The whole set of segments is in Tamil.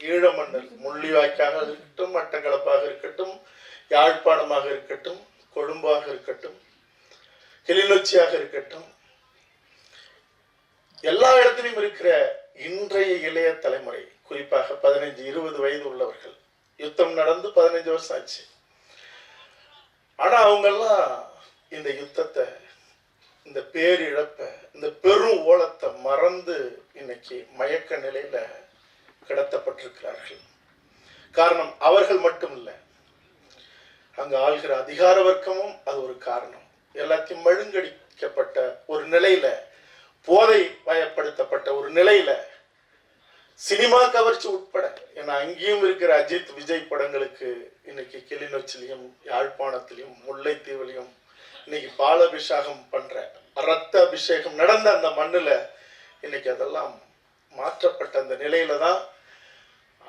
ஈழமண்ணல் முள்ளிவாய்க்காக இருக்கட்டும் மட்டக்களப்பாக இருக்கட்டும் யாழ்ப்பாணமாக இருக்கட்டும் கொழும்பாக இருக்கட்டும் கிளிநொச்சியாக இருக்கட்டும் எல்லா இடத்திலும் இருக்கிற இன்றைய இளைய தலைமுறை குறிப்பாக பதினைஞ்சு இருபது வயது உள்ளவர்கள் யுத்தம் நடந்து பதினைஞ்சு வருஷம் ஆச்சு. ஆனா அவங்கெல்லாம் இந்த யுத்தத்தை இந்த பேரிழப்பை இந்த பெரும் ஓலத்தை மறந்து இன்னைக்கு மயக்க நிலையில கடத்தப்பட்டிருக்கிறார்கள். காரணம் அவர்கள் மட்டும் இல்லை அங்கு ஆள்கிற அதிகார வர்க்கமும் அது ஒரு காரணம். எல்லாத்தையும் மழுங்கடிக்கப்பட்ட ஒரு நிலையில போதை வயப்படுத்தப்பட்ட ஒரு நிலையில சினிமா கவர்ச்சி உட்பட ஏன்னா அங்கேயும் இருக்கிற அஜித் விஜய் படங்களுக்கு இன்னைக்கு கிளிநொச்சிலையும் யாழ்ப்பாணத்திலையும் முல்லைத்தீவுலையும் இன்னைக்கு பாலாபிஷேகம் பண்ற ரத்த அபிஷேகம் நடந்த அந்த மண்ணுல இன்னைக்கு அதெல்லாம் மாற்றப்பட்ட அந்த நிலையில தான்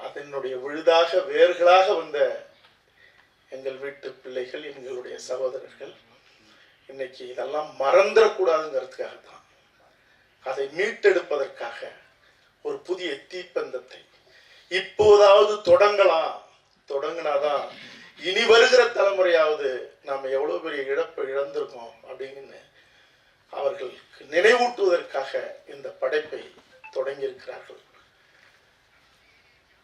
அதனுடைய விழுதாக வேர்களாக வந்த எங்கள் வீட்டு பிள்ளைகள் எங்களுடைய சகோதரர்கள் இன்னைக்கு இதெல்லாம் மறந்துடக்கூடாதுங்கிறதுக்காக தான் அதை மீட்டெடுப்பதற்காக ஒரு புதிய தீப்பந்தத்தை இப்போதாவது தொடங்கலாம். தொடங்கினாதான் இனி வருகிற தலைமுறையாவது நாம் எவ்வளவு பெரிய இழப்பை இழந்திருக்கோம் அப்படின்னு அவர்களுக்கு நினைவூட்டுவதற்காக இந்த படைப்பை தொடங்கியிருக்கிறார்கள்.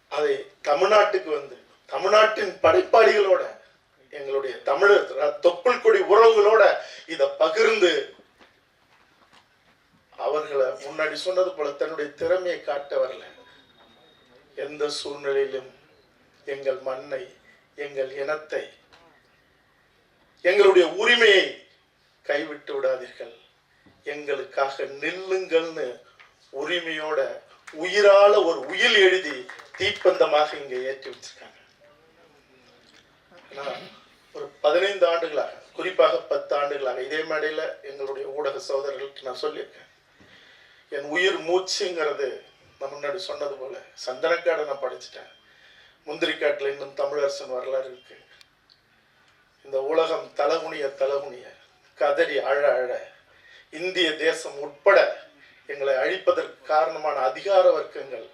அதை தமிழ்நாட்டுக்கு வந்து தமிழ்நாட்டின் படைப்பாளிகளோட எங்களுடைய தமிழர் தொப்புள் கொடி உறவுகளோட இதை பகிர்ந்து அவர்களை முன்னாடி சொன்னது போல தன்னுடைய திறமையை காட்ட வரல. எந்த சூழ்நிலையிலும் எங்கள் மண்ணை எங்கள் இனத்தை எங்களுடைய உரிமையை கைவிட்டு விடாதீர்கள். எங்களுக்காக நில்லுங்கள்னு உரிமையோட உயிரால ஒரு உயில் எழுதி தீப்பந்தமாக இங்கே ஏற்றி வச்சிருக்காங்க. நான் ஒரு பதினைந்து ஆண்டுகளாக குறிப்பாக பத்து ஆண்டுகளாக இதே மேடையில் எங்களுடைய ஊடக சோதரர்களுக்கு நான் சொல்லியிருக்கேன். என் உயிர் மூச்சுங்கிறது நான் முன்னாடி சொன்னது போல சந்தனக்காடை நான் படிச்சுட்டேன். முந்திரிக்காட்டில் இன்னும் தமிழரசன் வரலாறு இருக்கு. இந்த உலகம் தலகுனிய தலகுனிய கதறி அழ அழ இந்திய தேசம் உட்பட எங்களை அழிப்பதற்கு காரணமான அதிகார வர்க்கங்கள்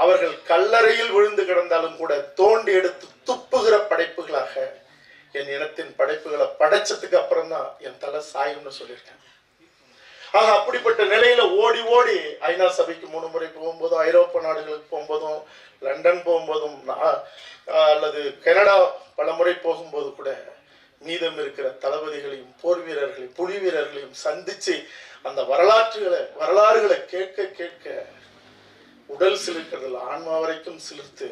அவர்கள் கல்லறையில் விழுந்து கிடந்தாலும் கூட தோண்டி எடுத்து துப்புகிற படைப்புகளாக என் இனத்தின் படைப்புகளை படைச்சதுக்கு அப்புறம் தான் என் தலை சாயும்னு சொல்லியிருக்கேன். ஆக அப்படிப்பட்ட நிலையில ஓடி ஓடி ஐநா சபைக்கு மூணு முறை போகும்போதும் ஐரோப்பா நாடுகளுக்கு போகும்போதும் லண்டன் போகும்போதும் அல்லது கனடா பல முறை போகும்போது கூட மீதம் இருக்கிற தளபதிகளையும் போர் வீரர்களையும் புலி வீரர்களையும் சந்திச்சு அந்த வரலாற்றுகளை வரலாறுகளை கேட்க கேட்க உடல் சிலிர்க்கிறதுல ஆன்மா வரைக்கும் சிலிர்த்து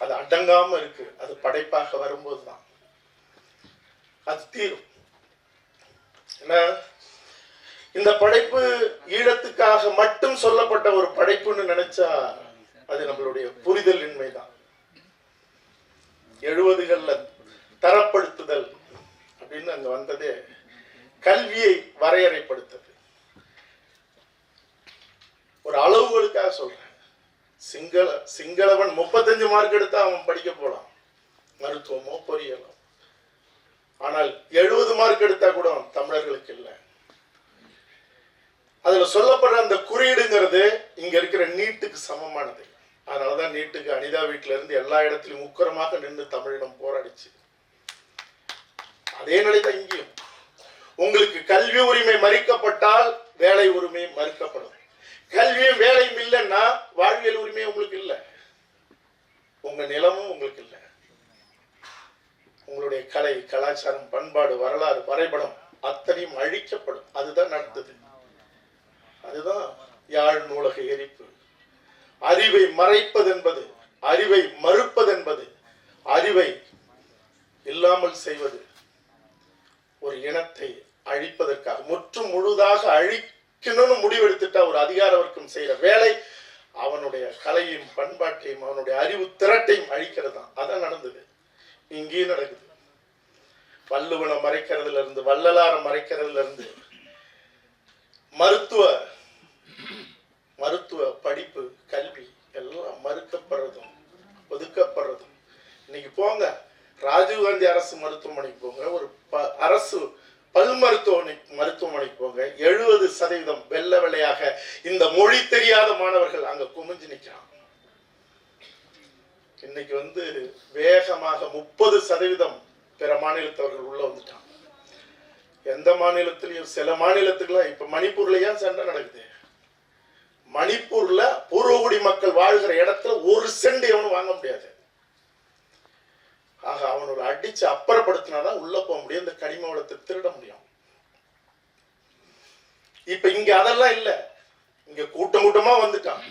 அது அடங்காம இருக்கு. அது படைப்பாக வரும்போது தான் அது தீரும். ஏன்னா இந்த படைப்பு ஈழத்துக்காக மட்டும் சொல்லப்பட்ட ஒரு படைப்புன்னு நினைச்சா அது நம்மளுடைய புரிதல் இன்மைதான் எழுபதுகள்ல தரப்படுத்துதல் அப்படின்னு அங்க வந்ததே கல்வியை வரையறைப்படுத்தது ஒரு அளவுகளுக்காக சொல்றேன் சிங்கள சிங்களவன் முப்பத்தஞ்சு மார்க் எடுத்தா அவன் படிக்க போலாம் மருத்துவமோ பொறியியலோ. ஆனால் எழுபது மார்க் எடுத்தா கூட தமிழர்களுக்கு இல்லை. அதுல சொல்லப்படுற அந்த குறியீடுங்கிறது இங்க இருக்கிற நீட்டுக்கு சமமானது. அதனாலதான் நீட்டுக்கு அனிதா வீட்டுல இருந்து எல்லா இடத்துலயும் உக்கரமாக நின்று தமிழிடம் போராடிச்சு. அதே நிலைதான் இங்கேயும். உங்களுக்கு கல்வி உரிமை மறுக்கப்பட்டால் வேலை உரிமை மறுக்கப்படும். கல்வியும் வேலையும் இல்லைன்னா வாழ்வியல் உரிமை உங்களுக்கு இல்லை. உங்க நிலமும் உங்களுக்கு இல்லை. உங்களுடைய கலை கலாச்சாரம் பண்பாடு வரலாறு வரைபடம் அத்தனையும் அழிக்கப்படும். அதுதான் நடந்தது. அதுதான் யாழ் நூலக எரிப்பு. அறிவை மறைப்பதென்பது அறிவை மறுப்பதென்பது அறிவை இல்லாமல் செய்வது ஒரு இனத்தை அழிப்பதற்காக முற்றும் முழுதாக அழி அழிக்கணும்னு முடிவெடுத்துட்டா ஒரு அதிகார வர்க்கம் செய்யற வேலை அவனுடைய கலையும் பண்பாட்டையும் அவனுடைய அறிவு திரட்டையும் அழிக்கிறது தான் அதான் நடந்தது. இங்கேயும் நடக்குது. வள்ளுவனை மறைக்கிறதுல இருந்து வள்ளலாரை மறைக்கிறதுல இருந்து மருத்துவ மருத்துவ படிப்பு கல்வி எல்லாம் மறுக்கப்படுறதும் ஒதுக்கப்படுறதும். இன்னைக்கு போங்க. ராஜீவ்காந்தி அரசு மருத்துவமனைக்கு போங்க. ஒரு ப- அரசு பல் மருத்துவமனை மருத்துவமனைக்கு போங்க எழுபது சதவீதம் வெள்ளை வெள்ளையாக இந்த மொழி தெரியாத மாணவர்கள் அங்க குமிஞ்சு நிற்கிறாங்க இன்னைக்கு வந்து வேகமாக முப்பது சதவீதம் பிற மாநிலத்தவர்கள் உள்ள வந்துட்டாங்க. எந்த மாநிலத்திலையும் சில மாநிலத்துக்குலாம் இப்ப மணிப்பூர்ல ஏன் சண்டை நடக்குது? மணிப்பூர்ல பூர்வகுடி மக்கள் வாழ்கிற இடத்துல ஒரு சென்ட் எவனும் வாங்க முடியாது. ஆக அவனோட அடிச்சு அப்புறப்படுத்தினாதான் உள்ள போக முடியும் இந்த கனிம வளத்தை திருட முடியும். இப்ப இங்க அதெல்லாம் இல்ல. இங்க கூட்டம் கூட்டமா வந்துட்டான்.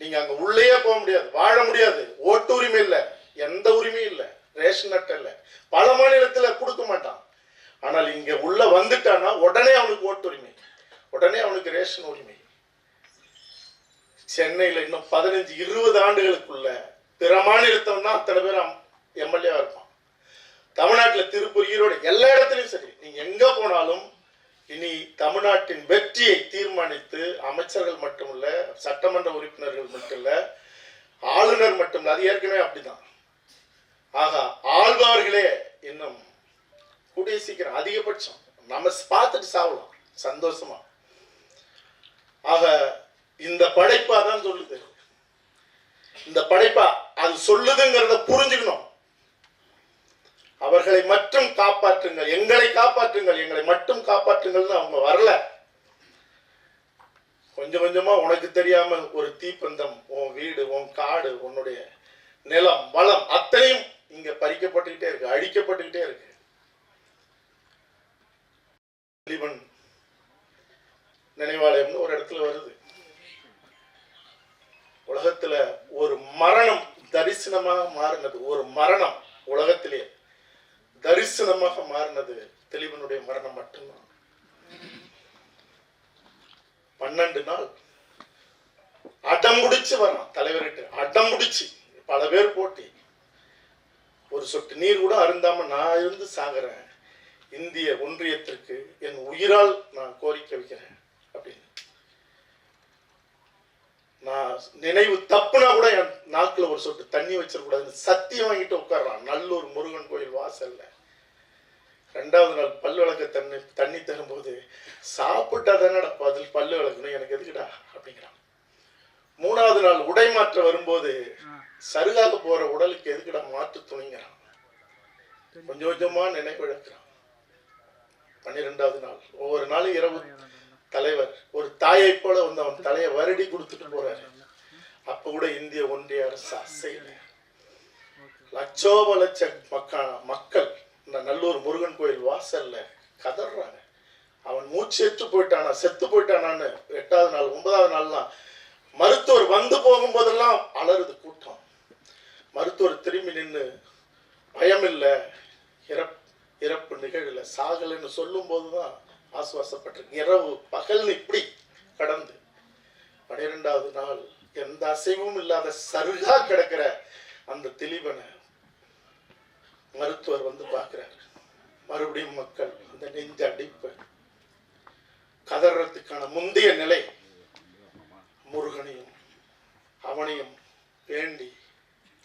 நீங்க அங்க உள்ளேயே போக முடியாது வாழ முடியாது. ஓட்டு உரிமை இல்ல எந்த உரிமையும் இல்ல ரேஷன் அட்டை இல்ல. பல மாநிலத்துல கொடுக்க மாட்டான். ஆனால் இங்க உள்ள வந்துட்டான்னா உடனே அவனுக்கு ஓட்டு உரிமை உடனே அவனுக்கு ரேஷன் உரிமை. சென்னையில இன்னும் பதினஞ்சு இருபது ஆண்டுகளுக்குள்ள பிற மாநிலத்தவன் தான் அத்தனை பேர் எம்எல்ஏவாக இருப்பான். தமிழ்நாட்டுல திருப்பூர் ஈரோடு எல்லா இடத்துலயும் சரி. நீங்கள் எங்க போனாலும் இனி தமிழ்நாட்டின் வெற்றியை தீர்மானித்து அமைச்சர்கள் மட்டுமல்ல சட்டமன்ற உறுப்பினர்கள் மட்டும் இல்ல ஆளுநர் மட்டும் இல்ல அது ஏற்கனவே அப்படிதான். ஆகா ஆள்பவர்களே இன்னும் கூடிய சீக்கிரம் அதிகபட்சம். நம்ம பார்த்துட்டு சாவலாம். சந்தோஷமா. ஆக இந்த படைப்பா தான் சொல்லுது. இந்த படைப்பா அது சொல்லுதுங்கிறத புரிஞ்சுக்கணும். அவர்களை மட்டும் காப்பாற்றுங்கள் எங்களை காப்பாற்றுங்கள் எங்களை மட்டும் காப்பாற்றுங்கள்னு அவங்க வரல. கொஞ்சம் கொஞ்சமா உனக்கு தெரியாம ஒரு தீப்பந்தம் உன் வீடு உன் காடு உன்னுடைய நிலம் வளம் அத்தனையும் இங்க பறிக்கப்பட்டுக்கிட்டே இருக்கு அழிக்கப்பட்டுக்கிட்டே இருக்கு. நினைவாலயம்னு ஒரு இடத்துல வருது. உலகத்துல ஒரு மரணம் தரிசனமாக மாறினது ஒரு மரணம் உலகத்திலேயே. தரிசனமாக மாறினது தெளிவனுடைய மரணம் மட்டும்தான். பன்னெண்டு நாள் அடம் முடிச்சு வரான் தலைவர்கிட்ட. அடம் முடிச்சு பல பேர் போட்டி. ஒரு சொட்டு நீர் கூட அருந்தாம நான் இருந்து சாகிறேன். இந்திய ஒன்றியத்திற்கு என் உயிரால் நான் கோரிக்கை வைக்கிறேன் அப்படின்னு நான் நினைவு தப்புனா கூட என் நாக்குல ஒரு சொட்டு தண்ணி வச்சிடக்கூடாதுன்னு சத்தியம் வாங்கிட்டு உட்கார்றான். நல்லூர் முருகன் கோயில் வாசல்ல. ரெண்டாவது நாள் பல்லு விளக்க தண்ணி தண்ணி தரும்போது சாப்பிட்டா தானடா பதில் பல்லு விளக்கணும். எனக்கு எதுக்குடா? அப்படிங்கிறான். மூணாவது நாள் உடை மாற்ற வரும்போது சருகாக போற உடலுக்கு எதுக்குடா மாற்று துணிங்கிறான். கொஞ்சம் கொஞ்சமா நினைவிழக்கிறான். பன்னிரெண்டாவது நாள். ஒவ்வொரு நாளும் இரவு தலைவர் ஒரு தாயை போல வந்து அவன் தலையை வருடி கொடுத்துட்டு போறாரு. அப்ப கூட இந்திய ஒன்றிய அரசு அசையில. லட்சோப லட்ச மக்கா மக்கள் இந்த நல்லூர் முருகன் கோயில் வாசல்ல கதறாங்க அவன் மூச்சு எட்டு போயிட்டானா செத்து போயிட்டானான்னு எட்டாவது நாள் ஒன்பதாவது நாள்லாம் மருத்துவர் வந்து போகும்போதெல்லாம் அலறுது கூட்டம். மருத்துவர் திரும்பி நின்று பயம் இல்லை இறப்பு இறப்பு நிகழல சாகலைன்னு சொல்லும் போதுதான் ஆசுவாசப்பட்டிருக்கு இரவு பகல்னு இப்படி கடந்து பனிரெண்டாவது நாள் எந்த அசைவும் இல்லாத சருகா கிடக்கிற அந்த திலீபனை மருத்துவர் வந்து பார்க்கிறார். மறுபடியும் மக்கள் அந்த நெஞ்ச அடிப்பு. கதறதுக்கான முந்தைய நிலை. முருகனையும் அவனையும் வேண்டி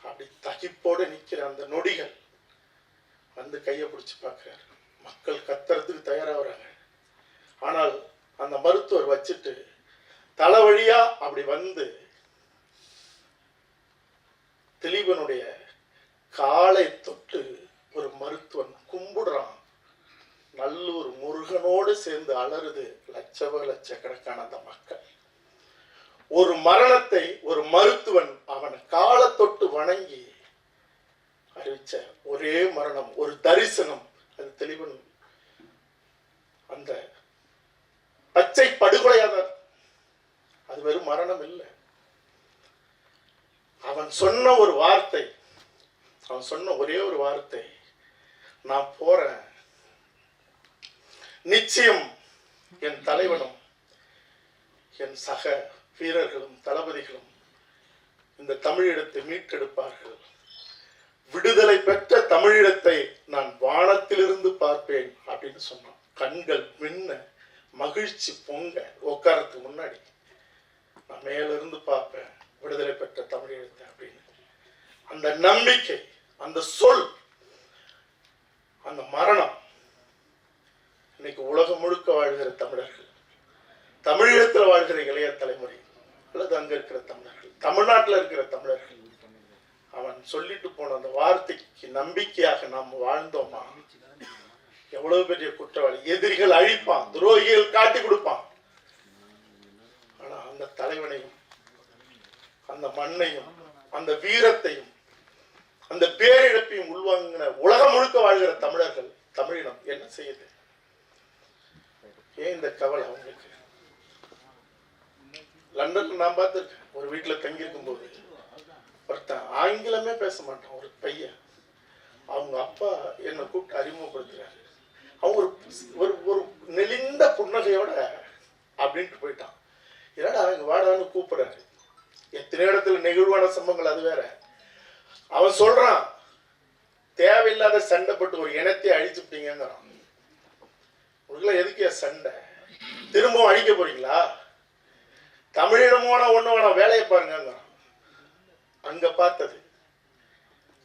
அப்படி தகிப்போடு நிற்கிற அந்த நொடிகள் வந்து கையை பிடிச்சி பார்க்கிறார். மக்கள் கத்துறதுக்கு தயாராகிறாங்க ஆனால் அந்த மருத்துவர் வச்சுட்டு தலைவழியா அப்படி வந்து திலீபனுடைய காலை தொட்டு ஒரு மருத்துவன் கும்பிடுறான். நல்லூர் முருகனோடு சேர்ந்து அலறுது லட்சவ லட்சக்கணக்கான அந்த மக்கள். ஒரு மரணத்தை ஒரு மருத்துவன் அவன் காலை தொட்டு வணங்கி அறிவிச்ச ஒரே மரணம் ஒரு தரிசனம். அது தெளிவன் அந்த பச்சை படுகொலையாக அது வெறும் மரணம் இல்லை அவன் சொன்ன ஒரு வார்த்தை. அவன் சொன்ன ஒரே ஒரு வார்த்தை. நான் போறேன். நிச்சயம் என் தலைவனும் என் சக வீரர்களும் தளபதிகளும் இந்த தமிழீழத்தை மீட்டெடுப்பார்கள். விடுதலை பெற்ற தமிழீழத்தை நான் வானத்திலிருந்து பார்ப்பேன் அப்படின்னு சொன்னான். கண்கள் மின்ன மகிழ்ச்சி பொங்க உட்காரத்துக்கு முன்னாடி. நான் மேலிருந்து பார்ப்பேன். விடுதலை பெற்ற தமிழீழத்தை அப்படின்னு. அந்த நம்பிக்கை அந்த சொல் அந்த மரணம் இன்னைக்கு உலகம் முழுக்க வாழ்கிற தமிழர்கள். தமிழீழத்தில் வாழ்கிற இளைய தலைமுறை அல்லது அங்க இருக்கிற தமிழர்கள் தமிழ்நாட்டில் இருக்கிற தமிழர்கள் அவன் சொல்லிட்டு போன அந்த வார்த்தைக்கு நம்பிக்கையாக நாம் வாழ்ந்தோமா? எவ்வளவு பெரிய குற்றவாளி. எதிரிகள் அழிப்பான் துரோகிகள் காட்டி கொடுப்பான். ஆனா அந்த தலைவனையும் அந்த மண்ணையும் அந்த வீரத்தையும் அந்த பேரிழப்பையும் உள்வாங்கின உலகம் முழுக்க வாழ்கிற தமிழர்கள் தமிழினம் என்ன செய்யுது? ஏன் இந்த கவலை அவங்களுக்கு? லண்டன்ல நான் பார்த்துருக்கேன். ஒரு வீட்டுல தங்கி இருக்கும்போது ஒருத்தன் ஆங்கிலமே பேச மாட்டான் ஒரு பையன். அவங்க அப்பா என்னை கூப்பிட்டு அறிமுகப்படுத்துறாரு. அவங்க ஒரு ஒரு ஒரு நெளிந்த புன்னகையோட அப்படின்ட்டு போயிட்டான். என்னடா அவங்க வாடான்னு கூப்பிடுறாரு. எத்தனை இடத்துல நெகிழ்வான சம்பவங்கள் அது வேற. அவன் சொல்றான் தேவையில்லாத சண்டைப்பட்டு ஒரு இனத்தை அழிச்சுட்டீங்கிறான் உங்களுக்குலாம் எதுக்கு சண்டை? திரும்பவும் அழிக்க போறீங்களா? தமிழிடமான ஒண்ணு வேணாம் வேலையை பாருங்க அங்க பார்த்தது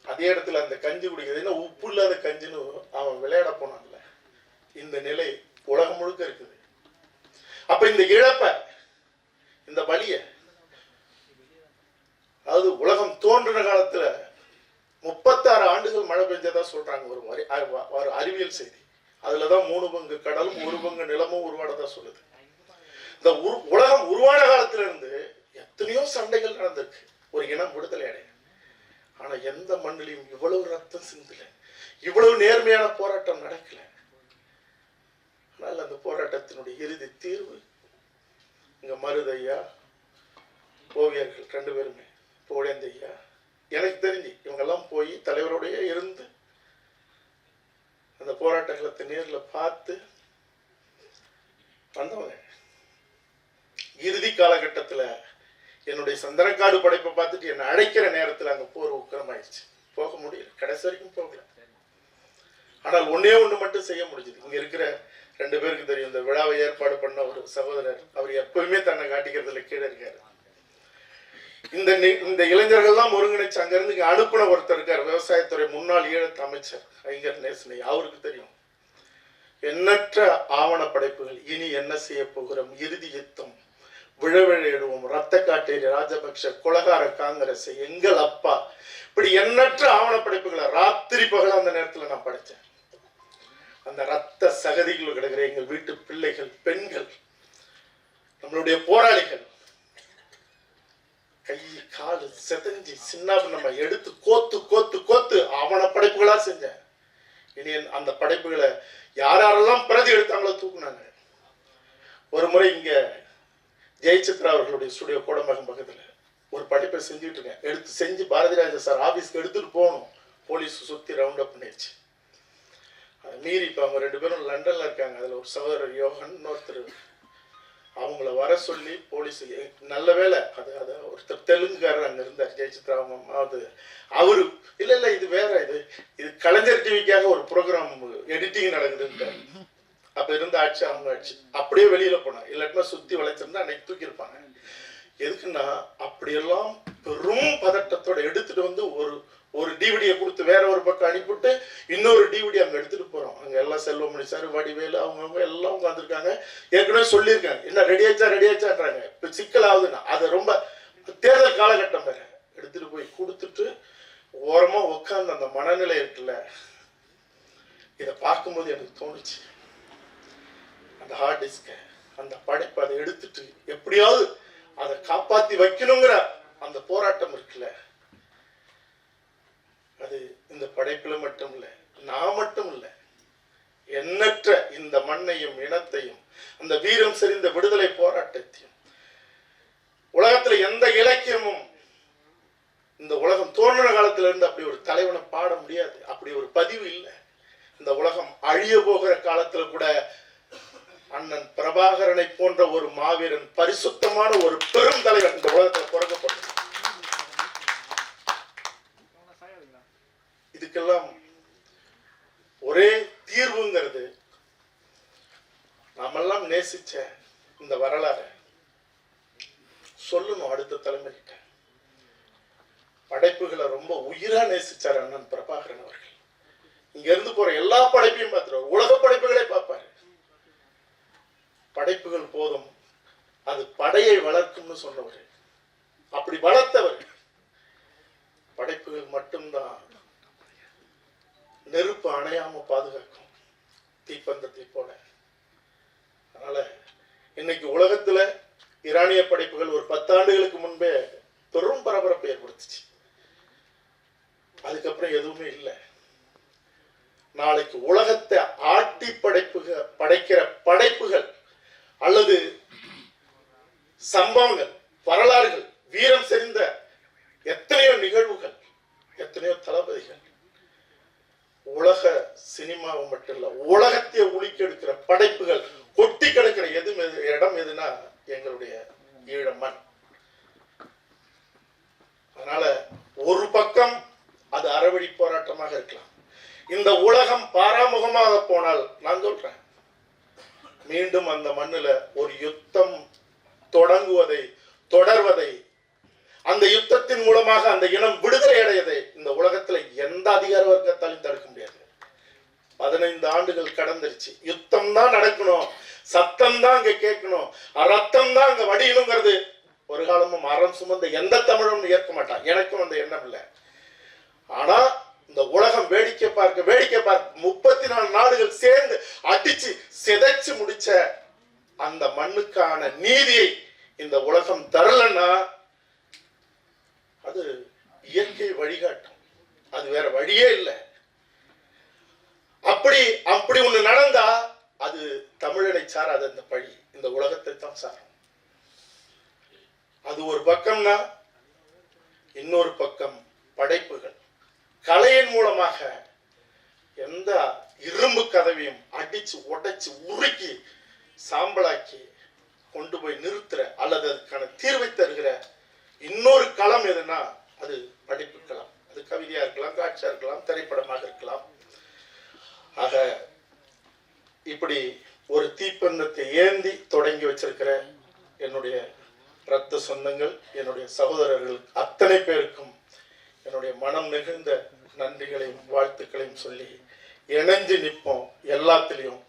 அதே இடத்துல அந்த கஞ்சி குடிக்கிறது என்ன உப்பு இல்லாத கஞ்சின்னு அவன் விளையாட போனான்ல. இந்த நிலை உலகம் முழுக்க இருக்குது. அப்ப இந்த இழப்ப இந்த வழியை அதாவது உலகம் தோன்றின காலத்துல முப்பத்தாறு ஆண்டுகள் மழை பெஞ்சதா சொல்றாங்க ஒரு மாதிரி ஒரு அறிவியல் செய்தி. அதுலதான் மூணு பங்கு கடலும் ஒரு பங்கு நிலமும் உருவானதா சொல்லுது. இந்த உரு- உலகம் உருவான காலத்துல இருந்து எத்தனையோ சண்டைகள் நடந்திருக்கு. ஒரு இனம் விடுதலை அடைய. ஆனா எந்த மண்ணிலையும் இவ்வளவு ரத்தம் சிந்தல இவ்வளவு நேர்மையான போராட்டம் நடக்கல. ஆனால் அந்த போராட்டத்தினுடைய இறுதி தீர்வு இங்க மருதையா ஓவியர்கள் ரெண்டு பேருமே. போடேந்தையா எனக்கு தெரிஞ்சு இவங்கெல்லாம் போய் தலைவரோடையே இருந்து அந்த போராட்டங்களை நேரில் பார்த்து வந்தவங்க. இறுதி காலகட்டத்தில் என்னுடைய சந்தனக்காடு படைப்பை பார்த்துட்டு என்னை அழைக்கிற நேரத்தில் அங்கே போர் உக்கிரமாயிடுச்சு போக முடியல. கடைசி வரைக்கும் போகல. ஆனால் ஒன்றே ஒன்று மட்டும் செய்ய முடிஞ்சது. இங்கே இருக்கிற ரெண்டு பேருக்கு தெரியும். இந்த விழாவை ஏற்பாடு பண்ண ஒரு சகோதரர் அவர் எப்பவுமே தன்னை காட்டிக்கிறதுல கீழே இருக்காரு. இந்த இந்த இந்த இளைஞர்கள்லாம் ஒருங்கிணைச்சு அங்கிருந்து இங்க அனுப்புன ஒருத்தர் இருக்கார் விவசாயத்துறை முன்னாள் ஈழத்து அமைச்சர் ஐங்கர் நேசனை அவருக்கு தெரியும். எண்ணற்ற ஆவண படைப்புகள் இனி என்ன செய்ய போகிறோம்? இறுதி யுத்தம். விழவிழையிடுவோம் ரத்த காட்டேரி ராஜபக்ஷ குலகார காங்கிரஸ் எங்கள் அப்பா. இப்படி எண்ணற்ற ஆவண படைப்புகளை ராத்திரி பகல அந்த நேரத்துல நான் படிச்சேன். அந்த ரத்த சகதிகள் கிடக்கிற எங்கள் வீட்டு பிள்ளைகள் பெண்கள் நம்மளுடைய போராளிகள் காலு செதஞ்சி சின்ன நம்ம எடுத்து கோத்து கோத்து கோத்து அவனை படைப்புகளா செஞ்சேன் இனி அந்த படைப்புகளை யார் யாரெல்லாம் பிரதி எடுத்தாங்களோ தூக்குனாங்க. ஒரு முறை இங்க ஜெயசித்ரா அவர்களுடைய ஸ்டுடியோ கோடம்பகம் பக்கத்துல ஒரு படைப்பை செஞ்சுட்டு இருக்கேன். எடுத்து செஞ்சு பாரதி ராஜா சார் ஆபீஸ்க்கு எடுத்துட்டு போகணும். போலீஸ் சுத்தி ரவுண்ட் அப் பண்ணிடுச்சு அதை மீறி இப்போ அவங்க ரெண்டு பேரும் லண்டன்ல இருக்காங்க. அதுல ஒரு சகோதரர் யோகன் இன்னொருத்தர் வர சொல்லி போலீஸ் நல்ல வேலை அது அது ஒருத்தர் தெலுங்குக்காரர் அங்க இருந்தார் ஜெயசித்ரா அது அவரு இல்ல இல்ல இது வேற இது இது கலைஞர் டிவிக்காக ஒரு ப்ரோக்ராம் எடிட்டிங் நடக்குதுன்ட்டு அப்ப இருந்த ஆட்சி அவங்க ஆட்சி அப்படியே வெளியில போனாங்க இல்லாட்டினா சுத்தி வளைச்சிருந்தா அன்னைக்கு தூக்கியிருப்பாங்க. எதுக்குன்னா அப்படியெல்லாம் பெரும் பதட்டத்தோட எடுத்துட்டு வந்து ஒரு ஒரு டிவிடியை கொடுத்து வேற ஒரு பக்கம் அனுப்பிவிட்டு இன்னொரு டிவிடி அங்கே எடுத்துட்டு போகிறோம் அங்கே எல்லாம் செல்வமணி சார் வடிவேலு அவங்கவுங்க எல்லாம் உட்காந்துருக்காங்க ஏற்கனவே சொல்லியிருக்காங்க. என்ன ரெடி ஆச்சா ரெடி ஆச்சான்றாங்க. சிக்கல் ஆகுதுன்னா அதை ரொம்ப தேர்தல் காலகட்டம் வேற. எடுத்துட்டு போய் கொடுத்துட்டு ஓரமாக உட்காந்து அந்த மனநிலை இருக்குல்ல இதை பார்க்கும்போது எனக்கு தோணுச்சு. அந்த ஹார்ட் டிஸ்கை அந்த படைப்பை அதை எடுத்துட்டு எப்படியாவது அதை காப்பாற்றி வைக்கணுங்கிற அந்த போராட்டம் இருக்குல்ல அது இந்த படைப்பில் மட்டும் இல்ல நான் மட்டும் இல்லை எண்ணற்ற இந்த மண்ணையும் இனத்தையும் அந்த வீரம் செறிந்த விடுதலை போராட்டத்தையும் உலகத்துல எந்த இலக்கியமும் இந்த உலகம் தோன்றின காலத்துல இருந்து அப்படி ஒரு தலைவனை பாட முடியாது. அப்படி ஒரு பதிவு இல்லை. இந்த உலகம் அழிய போகிற காலத்துல கூட அண்ணன் பிரபாகரனை போன்ற ஒரு மாவீரன் பரிசுத்தமான ஒரு பெரும் தலைவன் இந்த உலகத்துல பிறக்கப்பட்டது. இதுக்கெல்லாம் ஒரே தீர்வுங்கிறது நாமெல்லாம் நேசிச்ச இந்த வரலாறு சொல்லணும் அடுத்த தலைமுறைகிட்ட படைப்புகளை ரொம்ப உயிரா நேசிச்சார் அண்ணன் பிரபாகரன் அவர்கள். இங்க இருந்து போற எல்லா படைப்பையும் பார்த்துருவார். உலக படைப்புகளை பார்ப்பாரு. படைப்புகள் போதும். அது படையை வளர்க்கும்னு சொன்னவர். அப்படி வளர்த்தவர். படைப்புகள் மட்டும்தான். நெருப்பு அணையாம பாதுகாக்கும். தீப்பந்தத்தை போல அதனால இன்னைக்கு உலகத்துல ஈரானிய படைப்புகள் ஒரு பத்தாண்டுகளுக்கு முன்பே பெரும் பரபரப்பை ஏற்படுத்துச்சு. அதுக்கப்புறம் எதுவுமே இல்லை. நாளைக்கு உலகத்தை ஆட்டி படைப்புக படைக்கிற படைப்புகள் அல்லது சம்பவங்கள் வரலாறுகள் வீரம் செறிந்த எத்தனையோ நிகழ்வுகள் எத்தனையோ தளபதிகள் உலக சினிமாவை மட்டும் இல்ல உலகத்தையே உலுக்கெடுக்கிற படைப்புகள் கொட்டி கிடக்கிற எது எது- இடம் எதுனா எங்களுடைய ஈழ மண் அதனால ஒரு பக்கம் அது அறவழி போராட்டமாக இருக்கலாம் இந்த உலகம் பாராமுகமாக போனால் நான் சொல்றேன் மீண்டும் அந்த மண்ணுல ஒரு யுத்தம் தொடங்குவதை தொடர்வதை அந்த யுத்தத்தின் மூலமாக அந்த இனம் விடுதலை அடையதை இந்த உலகத்துல எந்த அதிகார வர்க்கத்தாலும் தடுக்க முடியாது. பதினைந்து ஆண்டுகள் கடந்துருச்சு. யுத்தம் தான் நடக்கணும். சத்தம் தான் அங்க கேட்கணும். ரத்தம் தான் அங்க வடியணுங்கிறது ஒரு காலமும் மரம் சுமந்த எந்த தமிழும் ஏற்க மாட்டான். எனக்கும் அந்த எண்ணம் இல்லை. ஆனா இந்த உலகம் வேடிக்கை பார்க்க வேடிக்கை பார்க்க முப்பத்தி நாலு நாடுகள் சேர்ந்து அடிச்சு சிதைச்சு முடிச்ச அந்த மண்ணுக்கான நீதியை இந்த உலகம் தரலன்னா அது இயற்கை வழிகாட்டும். அது வேற வழியே இல்லை. அப்படி அப்படி ஒண்ணு நடந்தா அது தமிழனை சாராது அந்த பழி. இந்த உலகத்தை தான் சாரும். அது ஒரு பக்கம்னா இன்னொரு பக்கம் படைப்புகள். கலையின் மூலமாக எந்த இரும்பு கதவையும் அடிச்சு உடைச்சு உருக்கி சாம்பலாக்கி கொண்டு போய் நிறுத்துற அல்லது அதுக்கான தீர்வை தருகிற இன்னொரு களம் எதுனா அது படிப்பு களம். அது கவிதையா இருக்கலாம் காட்சியா இருக்கலாம் திரைப்படமாக இருக்கலாம். ஆக இப்படி ஒரு தீப்பந்தத்தை ஏந்தி தொடங்கி வச்சிருக்கிற என்னுடைய இரத்த சொந்தங்கள் என்னுடைய சகோதரர்கள் அத்தனை பேருக்கும் என்னுடைய மனம் மிகுந்த நன்றிகளையும் வாழ்த்துக்களையும் சொல்லி இணைஞ்சு நிற்போம் எல்லாத்திலையும்.